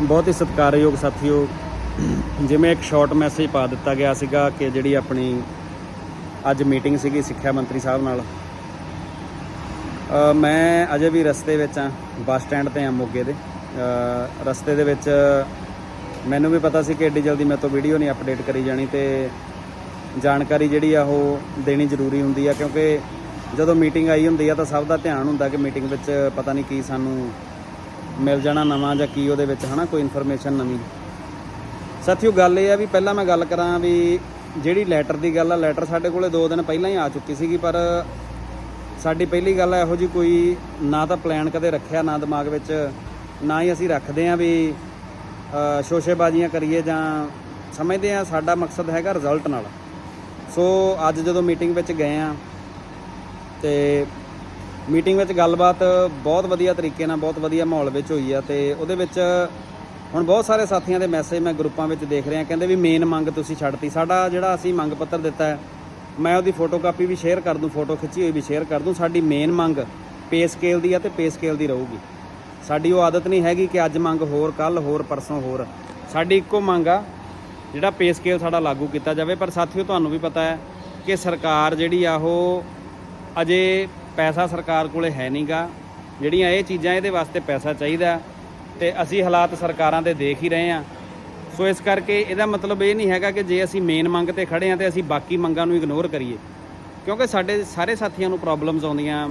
ਬਹੁਤ ਹੀ ਸਤਿਕਾਰਯੋਗ ਸਾਥੀਓ, ਜਿਵੇਂ ਇੱਕ ਸ਼ਾਰਟ ਮੈਸੇਜ ਪਾ ਦਿੱਤਾ ਗਿਆ ਸੀਗਾ ਕਿ ਜਿਹੜੀ ਆਪਣੀ ਅੱਜ ਮੀਟਿੰਗ ਸੀਗੀ ਸਿੱਖਿਆ ਮੰਤਰੀ ਸਾਹਿਬ ਨਾਲ। ਮੈਂ ਅਜੇ ਵੀ ਰਸਤੇ ਵਿੱਚ ਆ ਬੱਸ ਸਟੈਂਡ ਤੇ ਆ ਮੋਗੇ ਦੇ। ਰਸਤੇ ਦੇ ਵਿੱਚ ਮੈਨੂੰ ਵੀ ਪਤਾ ਸੀ ਕਿ ਏਡੀ ਜਲਦੀ ਮੇਰੇ ਤੋਂ ਵੀਡੀਓ ਨਹੀਂ ਅਪਡੇਟ ਕਰੀ ਜਾਣੀ ਤੇ ਜਾਣਕਾਰੀ ਜਿਹੜੀ ਆ ਉਹ ਦੇਣੀ ਜ਼ਰੂਰੀ ਹੁੰਦੀ ਆ ਕਿਉਂਕਿ ਜਦੋਂ ਮੀਟਿੰਗ ਆਈ ਹੁੰਦੀ ਆ ਤਾਂ ਸਭ ਦਾ ਧਿਆਨ ਹੁੰਦਾ ਕਿ ਮੀਟਿੰਗ ਵਿੱਚ ਪਤਾ ਨਹੀਂ ਕੀ ਸਾਨੂੰ ਮਿਲ ਜਾਣਾ ਨਵਾਂ ਜਾਂ ਕੀ ਉਹਦੇ ਵਿੱਚ, ਹਨਾ, ਕੋਈ ਇਨਫੋਰਮੇਸ਼ਨ ਨਵੀਂ। ਸਾਥੀਓ, ਗੱਲ ਇਹ ਆ ਵੀ ਪਹਿਲਾਂ ਮੈਂ ਗੱਲ ਕਰਾਂ ਵੀ ਜਿਹੜੀ ਲੈਟਰ ਦੀ ਗੱਲ ਆ ਲੈਟਰ ਸਾਡੇ ਕੋਲੇ 2 ਦਿਨ ਪਹਿਲਾਂ ਹੀ ਆ ਚੁੱਕੀ ਸੀਗੀ, ਪਰ ਸਾਡੀ ਪਹਿਲੀ ਗੱਲ ਇਹੋ ਜੀ ਕੋਈ ਨਾ ਤਾਂ ਪਲਾਨ ਕਦੇ ਰੱਖਿਆ, ਨਾ ਦਿਮਾਗ ਵਿੱਚ, ਨਾ ਹੀ ਅਸੀਂ ਰੱਖਦੇ ਆ ਵੀ ਸ਼ੋਸ਼ੇਬਾਜ਼ੀਆਂ ਕਰੀਏ ਜਾਂ ਸਮਝਦੇ ਆ ਸਾਡਾ ਮਕਸਦ ਹੈਗਾ ਰਿਜ਼ਲਟ ਨਾਲ। ਸੋ ਅੱਜ ਜਦੋਂ ਮੀਟਿੰਗ ਵਿੱਚ ਗਏ ਆ ਤੇ ਮੀਟਿੰਗ ਵਿੱਚ ਗੱਲਬਾਤ ਬਹੁਤ ਵਧੀਆ ਤਰੀਕੇ ਨਾਲ, ਬਹੁਤ ਵਧੀਆ ਮਾਹੌਲ ਵਿੱਚ ਹੋਈ ਆ ਤੇ ਉਹਦੇ ਵਿੱਚ ਹੁਣ ਬਹੁਤ ਸਾਰੇ ਸਾਥੀਆਂ ਦੇ ਮੈਸੇਜ ਮੈਂ ਗਰੁੱਪਾਂ ਵਿੱਚ ਦੇਖ ਰਿਹਾ, ਕਹਿੰਦੇ ਵੀ ਮੇਨ ਮੰਗ ਤੁਸੀਂ ਛੱਡਤੀ। ਸਾਡਾ ਜਿਹੜਾ ਅਸੀਂ ਮੰਗ ਪੱਤਰ ਦਿੱਤਾ ਹੈ, ਮੈਂ ਉਹਦੀ ਫੋਟੋਕਾਪੀ ਵੀ ਸ਼ੇਅਰ ਕਰ ਦੂੰ ਫੋਟੋ ਖਿੱਚੀ ਹੋਈ ਵੀ ਸ਼ੇਅਰ ਕਰ ਦੂੰ। ਸਾਡੀ ਮੇਨ ਮੰਗ ਪੇ ਸਕੇਲ ਦੀ ਆ ਤੇ ਪੇ ਸਕੇਲ ਦੀ ਰਹੂਗੀ। ਸਾਡੀ ਉਹ ਆਦਤ ਨਹੀਂ ਹੈਗੀ ਕਿ ਅੱਜ ਮੰਗ ਹੋਰ ਕੱਲ ਹੋਰ, ਪਰਸੋਂ ਹੋਰ। ਸਾਡੀ ਇੱਕੋ ਮੰਗ ਆ, ਜਿਹੜਾ ਪੇ ਸਕੇਲ ਸਾਡਾ ਲਾਗੂ ਕੀਤਾ ਜਾਵੇ। ਪਰ ਸਾਥੀਓ, ਤੁਹਾਨੂੰ ਵੀ ਪਤਾ ਹੈ ਕਿ ਸਰਕਾਰ ਜਿਹੜੀ ਆ ਉਹ ਅਜੇ ਪੈਸਾ ਸਰਕਾਰ ਕੋਲੇ ਹੈ ਨਹੀਂਗਾ ਜਿਹੜੀਆਂ ਇਹ ਚੀਜ਼ਾਂ ਇਹਦੇ ਵਾਸਤੇ ਪੈਸਾ ਚਾਹੀਦਾ ਤੇ ਅਸੀਂ ਹਾਲਾਤ ਸਰਕਾਰਾਂ ਦੇ ਦੇਖ ਹੀ ਰਹੇ ਹਾਂ। ਸੋ ਇਸ ਕਰਕੇ ਇਹਦਾ ਮਤਲਬ ਇਹ ਨਹੀਂ ਹੈਗਾ ਕਿ ਜੇ ਅਸੀਂ ਮੇਨ ਮੰਗ ਤੇ ਖੜੇ ਹਾਂ ਤੇ ਅਸੀਂ ਬਾਕੀ ਮੰਗਾਂ ਨੂੰ ਇਗਨੋਰ ਕਰੀਏ। ਕਿਉਂਕਿ ਸਾਡੇ ਸਾਰੇ ਸਾਥੀਆਂ ਨੂੰ ਪ੍ਰੋਬਲਮਸ ਆਉਂਦੀਆਂ।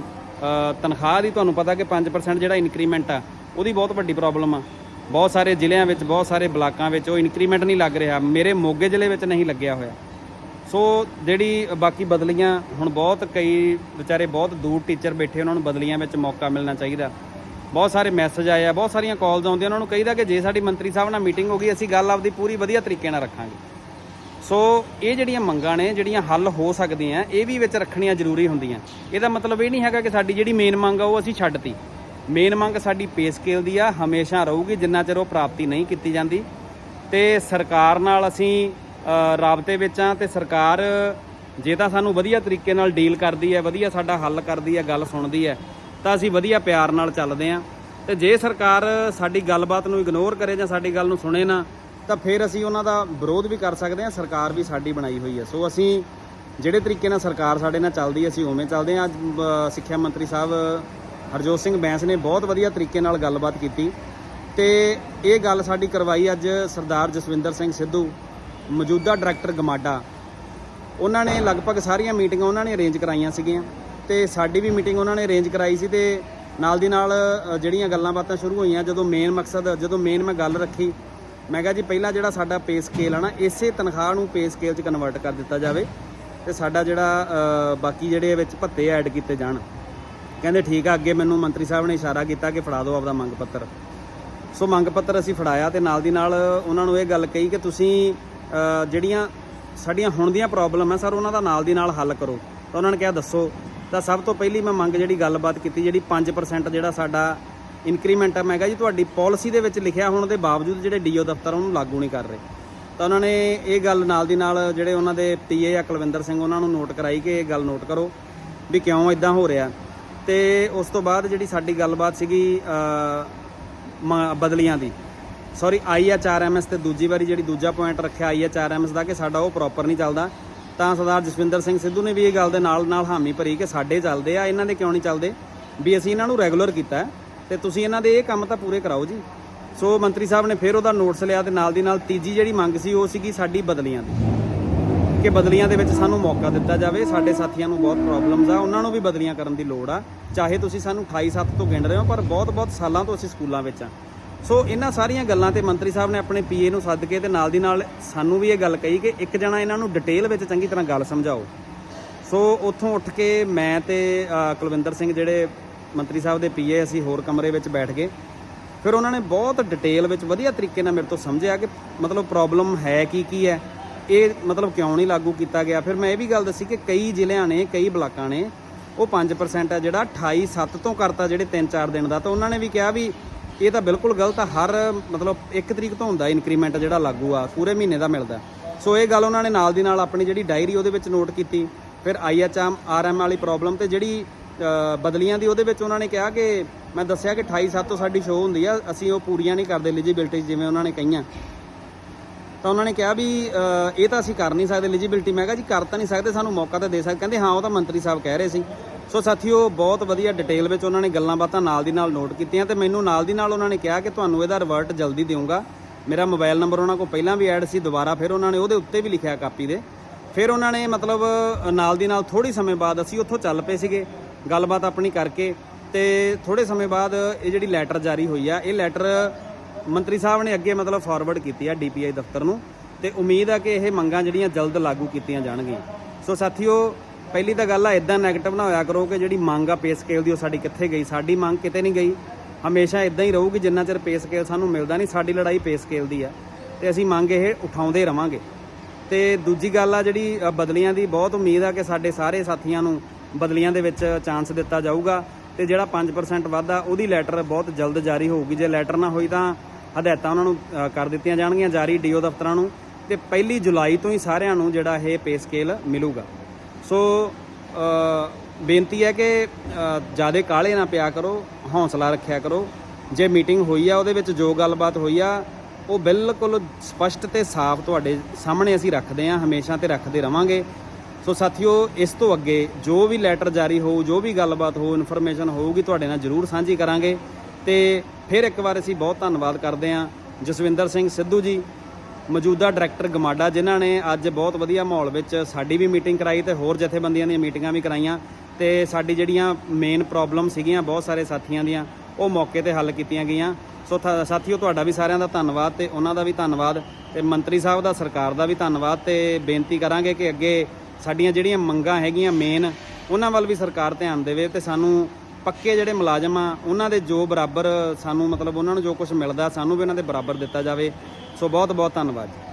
ਤਨਖਾਹ ਦੀ ਤੁਹਾਨੂੰ ਪਤਾ ਕਿ 5% ਜਿਹੜਾ ਇਨਕਰੀਮੈਂਟ ਆ, ਉਹਦੀ ਬਹੁਤ ਵੱਡੀ ਪ੍ਰੋਬਲਮ ਆ। ਬਹੁਤ ਸਾਰੇ ਜ਼ਿਲ੍ਹਿਆਂ ਵਿੱਚ, ਬਹੁਤ ਸਾਰੇ ਬਲਾਕਾਂ ਵਿੱਚ ਉਹ ਇਨਕਰੀਮੈਂਟ ਨਹੀਂ ਲੱਗ ਰਿਹਾ। ਮੇਰੇ ਮੋਗੇ ਜ਼ਿਲ੍ਹੇ ਵਿੱਚ ਨਹੀਂ ਲੱਗਿਆ ਹੋਇਆ। ਸੋ ਜਿਹੜੀ ਬਾਕੀ ਬਦਲੀਆਂ ਹੁਣ ਬਹੁਤ ਕਈ ਵਿਚਾਰੇ ਬਹੁਤ ਦੂਰ ਟੀਚਰ ਬੈਠੇ, ਉਹਨਾਂ ਨੂੰ ਬਦਲੀਆਂ ਵਿੱਚ ਮੌਕਾ ਮਿਲਣਾ ਚਾਹੀਦਾ। ਬਹੁਤ ਸਾਰੇ ਮੈਸੇਜ ਆਏ ਆ, ਬਹੁਤ ਸਾਰੀਆਂ ਕਾਲਸ ਆਉਂਦੀਆਂ, ਉਹਨਾਂ ਨੂੰ ਕਹੀਦਾ ਕਿ ਜੇ ਸਾਡੀ ਮੰਤਰੀ ਸਾਹਿਬ ਨਾਲ ਮੀਟਿੰਗ ਹੋ ਗਈ, ਅਸੀਂ ਗੱਲ ਆਪਦੀ ਪੂਰੀ ਵਧੀਆ ਤਰੀਕੇ ਨਾਲ ਰੱਖਾਂਗੇ। ਸੋ ਇਹ ਜਿਹੜੀਆਂ ਮੰਗਾਂ ਨੇ, ਜਿਹੜੀਆਂ ਹੱਲ ਹੋ ਸਕਦੀਆਂ, ਇਹ ਵੀ ਵਿੱਚ ਰੱਖਣੀਆਂ ਜ਼ਰੂਰੀ ਹੁੰਦੀਆਂ। ਇਹਦਾ ਮਤਲਬ ਇਹ ਨਹੀਂ ਹੈਗਾ ਕਿ ਸਾਡੀ ਜਿਹੜੀ ਮੇਨ ਮੰਗ ਆ, ਉਹ ਅਸੀਂ ਛੱਡਤੀ। ਮੇਨ ਮੰਗ ਸਾਡੀ ਪੇ ਸਕੇਲ ਦੀ ਆ, ਹਮੇਸ਼ਾ ਰਹੂਗੀ, ਜਿੰਨਾ ਚਿਰ ਉਹ ਪ੍ਰਾਪਤੀ ਨਹੀਂ ਕੀਤੀ ਜਾਂਦੀ। ਤੇ ਸਰਕਾਰ ਨਾਲ ਅਸੀਂ ਰਾਬਤੇ ਵਿੱਚ ਆ ਤੇ ਸਰਕਾਰ ਜੇ ਤਾਂ ਸਾਨੂੰ ਵਧੀਆ ਤਰੀਕੇ ਨਾਲ ਡੀਲ ਕਰਦੀ ਹੈ, ਵਧੀਆ ਸਾਡਾ ਹੱਲ ਕਰਦੀ ਹੈ, ਗੱਲ ਸੁਣਦੀ ਹੈ, ਤਾਂ ਅਸੀਂ ਵਧੀਆ ਪਿਆਰ ਨਾਲ ਚੱਲਦੇ ਆ ਤੇ ਜੇ ਸਰਕਾਰ ਸਾਡੀ ਗੱਲਬਾਤ ਨੂੰ ਇਗਨੋਰ ਕਰੇ ਜਾਂ ਸਾਡੀ ਗੱਲ ਨੂੰ ਸੁਣੇ ਨਾ, ਤਾਂ ਫਿਰ ਅਸੀਂ ਉਹਨਾਂ ਦਾ ਵਿਰੋਧ ਵੀ ਕਰ ਸਕਦੇ ਹਾਂ, ਸਰਕਾਰ ਵੀ ਸਾਡੀ ਬਣਾਈ ਹੋਈ ਹੈ। ਸੋ ਅਸੀਂ ਜਿਹੜੇ ਤਰੀਕੇ ਨਾਲ ਸਰਕਾਰ ਸਾਡੇ ਨਾਲ ਚੱਲਦੀ ਅਸੀਂ ਉਵੇਂ ਚੱਲਦੇ ਹਾਂ। ਅੱਜ ਸਿੱਖਿਆ ਮੰਤਰੀ ਸਾਹਿਬ ਹਰਜੋਤ ਸਿੰਘ ਬੈਂਸ ਨੇ ਬਹੁਤ ਵਧੀਆ ਤਰੀਕੇ ਨਾਲ ਗੱਲਬਾਤ ਕੀਤੀ। ਤੇ ਇਹ ਗੱਲ ਸਾਡੀ ਕਰਵਾਈ ਅੱਜ ਸਰਦਾਰ ਜਸਵਿੰਦਰ ਸਿੰਘ ਸਿੱਧੂ ਮੌਜੂਦਾ ਡਾਇਰੈਕਟਰ ਗਮਾਡਾ, ਉਹਨਾਂ ਨੇ ਲਗਭਗ ਸਾਰੀਆਂ ਮੀਟਿੰਗਾਂ ਉਹਨਾਂ ਨੇ ਅਰੇਂਜ ਕਰਾਈਆਂ ਸੀਗੀਆਂ ਤੇ ਸਾਡੀ ਵੀ ਮੀਟਿੰਗ ਉਹਨਾਂ ਨੇ ਅਰੇਂਜ ਕਰਾਈ ਸੀ ਤੇ ਨਾਲ ਦੀ ਨਾਲ ਜਿਹੜੀਆਂ ਗੱਲਾਂ ਬਾਤਾਂ ਸ਼ੁਰੂ ਹੋਈਆਂ, ਜਦੋਂ ਮੇਨ ਮਕਸਦ, ਜਦੋਂ ਮੇਨ ਮੈਂ ਗੱਲ ਰੱਖੀ, ਮੈਂ ਕਿਹਾ ਜੀ ਪਹਿਲਾਂ ਜਿਹੜਾ ਸਾਡਾ ਪੇ ਸਕੇਲ ਆ ਨਾ, ਇਸੇ ਤਨਖਾਹ ਨੂੰ ਪੇ ਸਕੇਲ 'ਚ ਕਨਵਰਟ ਕਰ ਦਿੱਤਾ ਜਾਵੇ ਤੇ ਸਾਡਾ ਜਿਹੜਾ ਬਾਕੀ ਜਿਹੜੇ ਵਿੱਚ ਭੱਤੇ ਐਡ ਕੀਤੇ ਜਾਣ। ਕਹਿੰਦੇ ਠੀਕ ਆ, ਅੱਗੇ ਮੈਨੂੰ ਮੰਤਰੀ ਸਾਹਿਬ ਨੇ ਇਸ਼ਾਰਾ ਕੀਤਾ ਕਿ ਫੜਾ ਦਿਓ ਆਪਦਾ ਮੰਗ ਪੱਤਰ। ਸੋ ਮੰਗ ਪੱਤਰ ਅਸੀਂ ਫੜਾਇਆ ਤੇ ਨਾਲ ਦੀ ਨਾਲ ਉਹਨਾਂ ਨੂੰ ਇਹ ਗੱਲ ਕਹੀ ਕਿ ਤੁਸੀਂ ਜਿਹੜੀਆਂ ਸਾਡੀਆਂ ਹੁਣ ਦੀਆਂ ਪ੍ਰੋਬਲਮ ਹੈ ਸਰ, ਉਹਨਾਂ ਦਾ ਨਾਲ ਦੀ ਨਾਲ ਹੱਲ ਕਰੋ। ਤਾਂ ਉਹਨਾਂ ਨੇ ਕਿਹਾ, ਦੱਸੋ। ਤਾਂ ਸਭ ਤੋਂ ਪਹਿਲੀ ਮੈਂ ਮੰਗ ਜਿਹੜੀ ਗੱਲਬਾਤ ਕੀਤੀ, ਜਿਹੜੀ 5% ਜਿਹੜਾ ਸਾਡਾ ਇਨਕਰੀਮੈਂਟ ਹੈ ਮੈਂ ਕਿਹਾ ਜੀ, ਤੁਹਾਡੀ ਪਾਲਿਸੀ ਦੇ ਵਿੱਚ ਲਿਖਿਆ ਹੋਣ ਦੇ ਬਾਵਜੂਦ ਜਿਹੜੇ ਡੀਓ ਦਫ਼ਤਰ ਉਹਨੂੰ ਲਾਗੂ ਨਹੀਂ ਕਰ ਰਹੇ। ਤਾਂ ਉਹਨਾਂ ਨੇ ਇਹ ਗੱਲ ਨਾਲ ਦੀ ਨਾਲ ਜਿਹੜੇ ਉਹਨਾਂ ਦੇ ਪੀਏ ਆ, ਕੁਲਵਿੰਦਰ ਸਿੰਘ, ਉਹਨਾਂ ਨੂੰ ਨੋਟ ਕਰਾਈ ਕਿ ਇਹ ਗੱਲ ਨੋਟ ਕਰੋ ਵੀ ਕਿਉਂ ਇਦਾਂ ਹੋ ਰਿਹਾ। ਤੇ ਉਸ ਤੋਂ ਬਾਅਦ ਜਿਹੜੀ ਸਾਡੀ ਗੱਲਬਾਤ ਸੀਗੀ ਮ- ਬਦਲੀਆਂ ਦੀ ਸੌਰੀ ਆਈਐਚਆਰਐਮਐਸ ਤੇ ਦੂਜੀ ਵਾਰੀ ਜਿਹੜੀ ਦੂਜਾ ਪੁਆਇੰਟ ਰੱਖਿਆ ਆਈਐਚਆਰਐਮਐਸ ਦਾ, ਕਿ ਸਾਡਾ ਉਹ ਪ੍ਰੋਪਰ ਨਹੀਂ ਚੱਲਦਾ। ਤਾਂ ਸਰਦਾਰ ਜਸਵਿੰਦਰ ਸਿੰਘ ਸਿੱਧੂ ਨੇ ਵੀ ਇਹ ਗੱਲ ਦੇ ਨਾਲ ਨਾਲ ਹਾਮੀ ਭਰੀ ਕਿ ਸਾਡੇ ਚੱਲਦੇ ਆ, ਇਹਨਾਂ ਦੇ ਕਿਉਂ ਨਹੀਂ ਚੱਲਦੇ? ਵੀ ਅਸੀਂ ਇਹਨਾਂ ਨੂੰ ਰੈਗੂਲਰ ਕੀਤਾ ਹੈ, ਤੇ ਤੁਸੀਂ ਇਹਨਾਂ ਦੇ ਇਹ ਕੰਮ ਤਾਂ ਪੂਰੇ ਕਰਾਓ ਜੀ। ਸੋ ਮੰਤਰੀ ਸਾਹਿਬ ਨੇ ਫਿਰ ਉਹਦਾ ਨੋਟਸ ਲਿਆ ਤੇ ਨਾਲ ਦੀ ਨਾਲ ਤੀਜੀ ਜਿਹੜੀ ਮੰਗ ਸੀ ਉਹ ਸੀਗੀ ਸਾਡੀ ਬਦਲੀਆਂ ਦੀ। ਕਿ ਬਦਲੀਆਂ ਦੇ ਵਿੱਚ ਸਾਨੂੰ ਮੌਕਾ ਦਿੱਤਾ ਜਾਵੇ, ਸਾਡੇ ਸਾਥੀਆਂ ਨੂੰ ਬਹੁਤ ਪ੍ਰੋਬਲਮਸ ਆ, ਉਹਨਾਂ ਨੂੰ ਵੀ ਬਦਲੀਆਂ ਕਰਨ ਦੀ ਲੋੜ ਆ। ਚਾਹੇ ਤੁਸੀਂ ਸਾਨੂੰ 28 7 ਤੋਂ ਗਿਣ ਰਹੇ ਹੋ, ਪਰ ਬਹੁਤ-ਬਹੁਤ ਸਾਲਾਂ ਤੋਂ ਅਸੀਂ ਸਕੂਲਾਂ ਵਿੱਚ ਆ। ਸੋ ਇਹਨਾਂ ਸਾਰੀਆਂ ਗੱਲਾਂ ਤੇ ਮੰਤਰੀ ਸਾਹਿਬ ਨੇ ਆਪਣੇ ਪੀਏ ਨੂੰ ਸੱਦ ਕੇ ਤੇ ਨਾਲ ਦੀ ਨਾਲ ਸਾਨੂੰ ਵੀ ਇਹ ਗੱਲ ਕਹੀ ਕਿ ਇੱਕ ਜਣਾ ਇਹਨਾਂ ਨੂੰ ਡਿਟੇਲ ਵਿੱਚ ਚੰਗੀ ਤਰ੍ਹਾਂ ਗੱਲ ਸਮਝਾਓ। ਸੋ ਉੱਥੋਂ ਉੱਠ ਕੇ ਮੈਂ ਤੇ ਕੁਲਵਿੰਦਰ ਸਿੰਘ ਜਿਹੜੇ ਮੰਤਰੀ ਸਾਹਿਬ ਦੇ ਪੀਏ ਅਸੀਂ ਹੋਰ ਕਮਰੇ ਵਿੱਚ ਬੈਠ ਗਏ। ਫਿਰ ਉਹਨਾਂ ਨੇ ਬਹੁਤ ਡਿਟੇਲ ਵਿੱਚ ਵਧੀਆ ਤਰੀਕੇ ਨਾਲ ਮੇਰੇ ਤੋਂ ਸਮਝਿਆ ਕਿ ਮਤਲਬ ਪ੍ਰੋਬਲਮ ਹੈ ਕੀ ਕੀ ਹੈ। ਇਹ ਮਤਲਬ ਕਿਉਂ ਨਹੀਂ ਲਾਗੂ ਕੀਤਾ ਗਿਆ? ਫਿਰ ਮੈਂ ਇਹ ਵੀ ਗੱਲ ਦੱਸੀ ਕਿ ਕਈ ਜ਼ਿਲ੍ਹਿਆਂ ਨੇ, ਕਈ ਬਲਾਕਾਂ ਨੇ, ਉਹ 5% ਹੈ ਜਿਹੜਾ 28 7 ਤੋਂ ਕਰਤਾ ਜਿਹੜੇ 3-4 ਦਿਨ ਦਾ, ਤਾਂ ਉਹਨਾਂ ਨੇ ਵੀ ਕਿਹਾ ਵੀ ਇਹ ਤਾਂ ਬਿਲਕੁਲ ਗਲਤ ਆ, ਹਰ, ਮਤਲਬ 1 ਤਰੀਕ ਤੋਂ ਹੁੰਦਾ ਇਨਕਰੀਮੈਂਟ ਜਿਹੜਾ ਲਾਗੂ ਆ, ਪੂਰੇ ਮਹੀਨੇ ਦਾ ਮਿਲਦਾ। ਸੋ ਇਹ ਗੱਲ ਉਹਨਾਂ ਨੇ ਨਾਲ ਦੀ ਨਾਲ ਆਪਣੀ ਜਿਹੜੀ ਡਾਇਰੀ ਉਹਦੇ ਵਿੱਚ ਨੋਟ ਕੀਤੀ, ਫਿਰ ਆਈਐਚਐਮ ਆਰਐਮ ਵਾਲੀ ਪ੍ਰੋਬਲਮ ਤੇ ਜਿਹੜੀ ਬਦਲੀਆਂ ਦੀ ਉਹਦੇ ਵਿੱਚ ਉਹਨਾਂ ਨੇ ਕਿਹਾ ਕਿ, ਮੈਂ ਦੱਸਿਆ ਕਿ 28 ਸੱਤ ਤੋਂ ਸਾਡੀ ਸ਼ੋਅ ਹੁੰਦੀ ਆ, ਅਸੀਂ ਉਹ ਪੂਰੀਆਂ ਨਹੀਂ ਕਰਦੇ ਐਲੀਜੀਬਿਲਟੀ ਜਿਵੇਂ ਉਹਨਾਂ ਨੇ ਕਹੀਆਂ। ਤਾਂ ਉਹਨਾਂ ਨੇ ਕਿਹਾ ਵੀ ਇਹ ਤਾਂ ਅਸੀਂ ਕਰ ਨਹੀਂ ਸਕਦੇ ਐਲੀਜੀਬਿਲਟੀ ਮੈਂ ਕਿਹਾ ਜੀ, ਕਰ ਤਾਂ ਨਹੀਂ ਸਕਦੇ, ਸਾਨੂੰ ਮੌਕਾ ਤਾਂ ਦੇ ਸਕਦੇ। ਕਹਿੰਦੇ, ਹਾਂ, ਉਹ ਤਾਂ ਮੰਤਰੀ ਸਾਹਿਬ ਕਹਿ ਰਹੇ ਸੀ। ਸੋ ਸਾਥੀਓ, ਬਹੁਤ ਵਧੀਆ ਡਿਟੇਲ ਵਿੱਚ ਉਹਨਾਂ ਨੇ ਗੱਲਾਂ ਬਾਤਾਂ ਨਾਲ ਦੀ ਨਾਲ ਨੋਟ ਕੀਤੀਆਂ ਤੇ ਮੈਨੂੰ ਨਾਲ ਦੀ ਨਾਲ ਉਹਨਾਂ ਨੇ ਕਿਹਾ ਕਿ ਤੁਹਾਨੂੰ ਇਹਦਾ ਰਿਵਰਟ ਜਲਦੀ ਦੇਵਾਂਗਾ ਮੇਰਾ ਮੋਬਾਈਲ ਨੰਬਰ ਉਹਨਾਂ ਕੋਲ ਪਹਿਲਾਂ ਵੀ ਐਡ ਸੀ, ਦੁਬਾਰਾ ਫਿਰ ਉਹਨਾਂ ਨੇ ਉਹਦੇ ਉੱਤੇ ਵੀ ਲਿਖਿਆ ਕਾਪੀ ਦੇ। ਫਿਰ ਉਹਨਾਂ ਨੇ ਮਤਲਬ ਨਾਲ ਦੀ ਨਾਲ ਥੋੜੀ ਸਮੇਂ ਬਾਅਦ ਅਸੀਂ ਉੱਥੋਂ ਚੱਲ ਪਏ ਸੀਗੇ, ਗੱਲਬਾਤ ਆਪਣੀ ਕਰਕੇ। ਤੇ ਥੋੜੇ ਸਮੇਂ ਬਾਅਦ ਇਹ ਜਿਹੜੀ ਲੈਟਰ ਜਾਰੀ ਹੋਈ ਆ, ਇਹ ਲੈਟਰ ਮੰਤਰੀ ਸਾਹਿਬ ਨੇ ਅੱਗੇ ਮਤਲਬ ਫਾਰਵਰਡ ਕੀਤੀ ਆ ਡੀਪੀਆਈ ਦਫ਼ਤਰ ਨੂੰ ਤੇ ਉਮੀਦ ਆ ਕਿ ਇਹ ਮੰਗਾਂ ਜਿਹੜੀਆਂ ਜਲਦ ਲਾਗੂ ਕੀਤੀਆਂ ਜਾਣਗੀਆਂ। ਸੋ ਸਾਥੀਓ, ਪਹਿਲੀ ਤਾਂ ਗੱਲ ਆ ਇਦਾਂ 네ਗੇਟਿਵ ਨਾ ਹੋਇਆ ਕਰੋ ਕਿ ਜਿਹੜੀ ਮੰਗ ਆ ਪੇ ਸਕੇਲ ਦੀ ਉਹ ਸਾਡੀ ਕਿੱਥੇ ਗਈ? ਸਾਡੀ ਮੰਗ ਕਿਤੇ ਨਹੀਂ ਗਈ। ਹਮੇਸ਼ਾ ਇਦਾਂ ਹੀ ਰਹੂਗੀ, ਜਿੰਨਾ ਚਿਰ ਪੇ ਸਕੇਲ ਸਾਨੂੰ ਮਿਲਦਾ ਨਹੀਂ, ਸਾਡੀ ਲੜਾਈ ਪੇ ਸਕੇਲ ਦੀ ਆ। ਤੇ ਅਸੀਂ ਮੰਗ ਇਹ ਉਠਾਉਂਦੇ ਰਵਾਂਗੇ। ਤੇ ਦੂਜੀ ਗੱਲ ਆ ਜਿਹੜੀ ਬਦਲੀਆਂ ਦੀ ਬਹੁਤ ਉਮੀਦ ਆ ਕਿ ਸਾਡੇ ਸਾਰੇ ਸਾਥੀਆਂ ਨੂੰ ਬਦਲੀਆਂ ਦੇ ਵਿੱਚ ਚਾਂਸ ਦਿੱਤਾ ਜਾਊਗਾ। ਤੇ ਜਿਹੜਾ 5% ਵਾਧਾ ਉਹਦੀ ਲੈਟਰ ਬਹੁਤ ਜਲਦ ਜਾਰੀ ਹੋਊਗੀ। ਜੇ ਲੈਟਰ ਨਾ ਹੋਈ ਤਾਂ ਹਦਾਇਤਾਂ ਉਹਨਾਂ ਨੂੰ ਅ, ਕਰ ਦਿੱਤੀਆਂ ਜਾਣਗੀਆਂ ਜਾਰੀ ਡੀਓ ਦਫ਼ਤਰਾਂ ਨੂੰ ਤੇ ਪਹਿਲੀ ਜੁਲਾਈ ਤੋਂ ਹੀ ਸਾਰਿਆਂ ਨੂੰ ਜਿਹੜਾ ਇਹ ਪੇ ਸਕੇਲ ਮਿਲੂਗਾ। ਸੋ ਅ, ਬੇਨਤੀ ਹੈ ਕਿ ਜ਼ਿਆਦਾ ਕਾਹਲੇ ਨਾ ਪਿਆ ਕਰੋ ਹੌਸਲਾ ਰੱਖਿਆ ਕਰੋ। ਜੇ ਮੀਟਿੰਗ ਹੋਈ ਆ ਉਹਦੇ ਵਿੱਚ ਜੋ ਗੱਲਬਾਤ ਹੋਈ ਆ ਉਹ ਬਿਲਕੁਲ ਸਪਸ਼ਟ ਤੇ ਸਾਫ਼ ਤੁਹਾਡੇ ਸਾਹਮਣੇ ਅਸੀਂ ਰੱਖਦੇ ਹਾਂ ਹਮੇਸ਼ਾ ਤੇ ਰੱਖਦੇ ਰਵਾਂਗੇ। ਸੋ ਸਾਥੀਓ ਇਸ ਤੋਂ ਅੱਗੇ ਜੋ ਵੀ ਲੈਟਰ ਜਾਰੀ ਹੋਊ ਜੋ ਵੀ ਗੱਲਬਾਤ ਹੋ ਇਨਫੋਰਮੇਸ਼ਨ ਹੋਊਗੀ ਤੁਹਾਡੇ ਨਾਲ ਜਰੂਰ ਸਾਂਝੀ ਕਰਾਂਗੇ। ਤੇ ਫਿਰ ਇੱਕ ਵਾਰ ਅਸੀਂ ਬਹੁਤ ਧੰਨਵਾਦ ਕਰਦੇ ਹਾਂ ਜਸਵਿੰਦਰ ਸਿੰਘ ਸਿੱਧੂ ਜੀ, ਮੌਜੂਦਾ ਡਾਇਰੈਕਟਰ ਗਮਾਡਾ, ਜਿਨ੍ਹਾਂ ਨੇ ਅੱਜ ਬਹੁਤ ਵਧੀਆ ਮਾਹੌਲ ਵਿੱਚ ਸਾਡੀ ਵੀ ਮੀਟਿੰਗ ਕਰਾਈ ਤੇ ਹੋਰ ਜਥੇਬੰਦੀਆਂ ਦੀਆਂ ਮੀਟਿੰਗਾਂ ਵੀ ਕਰਾਈਆਂ ਤੇ ਸਾਡੀ ਜਿਹੜੀਆਂ ਮੇਨ ਪ੍ਰੋਬਲਮ ਸੀਗੀਆਂ ਬਹੁਤ ਸਾਰੇ ਸਾਥੀਆਂ ਦੀਆਂ, ਉਹ ਮੌਕੇ ਤੇ ਹੱਲ ਕੀਤੀਆਂ ਗਈਆਂ। ਸੋ ਥਾ- ਸਾਥੀਓ, ਤੁਹਾਡਾ ਵੀ ਸਾਰਿਆਂ ਦਾ ਧੰਨਵਾਦ ਤੇ ਉਹਨਾਂ ਦਾ ਵੀ ਧੰਨਵਾਦ ਤੇ ਮੰਤਰੀ ਸਾਹਿਬ ਦਾ, ਸਰਕਾਰ ਦਾ ਵੀ ਧੰਨਵਾਦ ਤੇ ਬੇਨਤੀ ਕਰਾਂਗੇ ਕਿ ਅੱਗੇ ਸਾਡੀਆਂ ਜਿਹੜੀਆਂ ਮੰਗਾਂ ਹੈਗੀਆਂ ਮੇਨ ਉਹਨਾਂ ਵੱਲ ਵੀ ਸਰਕਾਰ ਧਿਆਨ ਦੇਵੇ ਤੇ ਸਾਨੂੰ ਪੱਕੇ ਜਿਹੜੇ ਮੁਲਾਜ਼ਮ ਆ, ਉਹਨਾਂ ਦੇ ਜੋ ਬਰਾਬਰ ਸਾਨੂੰ ਮਤਲਬ ਉਹਨਾਂ ਨੂੰ ਜੋ ਕੁਝ ਮਿਲਦਾ, ਸਾਨੂੰ ਵੀ ਉਹਨਾਂ ਦੇ ਬਰਾਬਰ ਦਿੱਤਾ ਜਾਵੇ। ਸੋ ਬਹੁਤ ਬਹੁਤ ਧੰਨਵਾਦ। ਜੀ